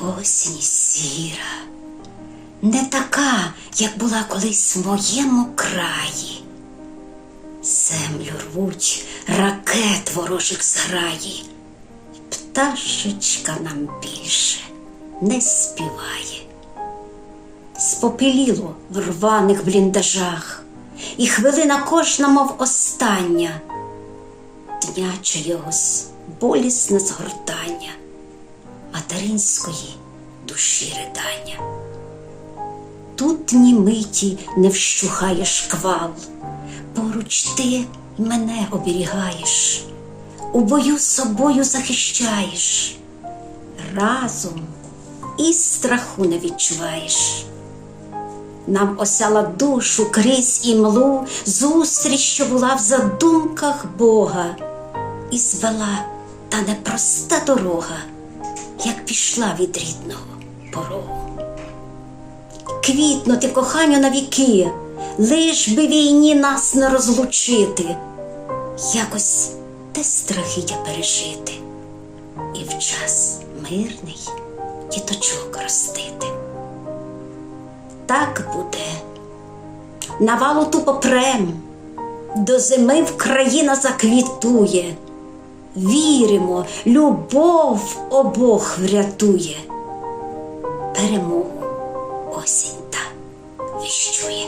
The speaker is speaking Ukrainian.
осінь сіра, не така, як була колись в моєму краї. Землю рвуть ракет ворожих зграї, пташечка нам більше не співає. Спопеліло в рваних бліндажах, і хвилина кожна, мов остання, дня чогось болісне згортання материнської душі ридання. Тут ні миті не вщухає шквал, поруч ти мене оберігаєш, у бою собою захищаєш, разом і страху не відчуваєш. Нам осяла душу крізь імлу зустріч, що була в задумках Бога, і звела та непроста дорога, як пішла від рідного порогу. Квітнути коханню на віки, лиш би війні нас не розлучити, якось те страхіття пережити, і в час мирний діточок ростити. Так буде, навалу ту попрем, до зими Вкраїна заквітує. Віримо, любов обох врятує. Перемогу осінь та віщує.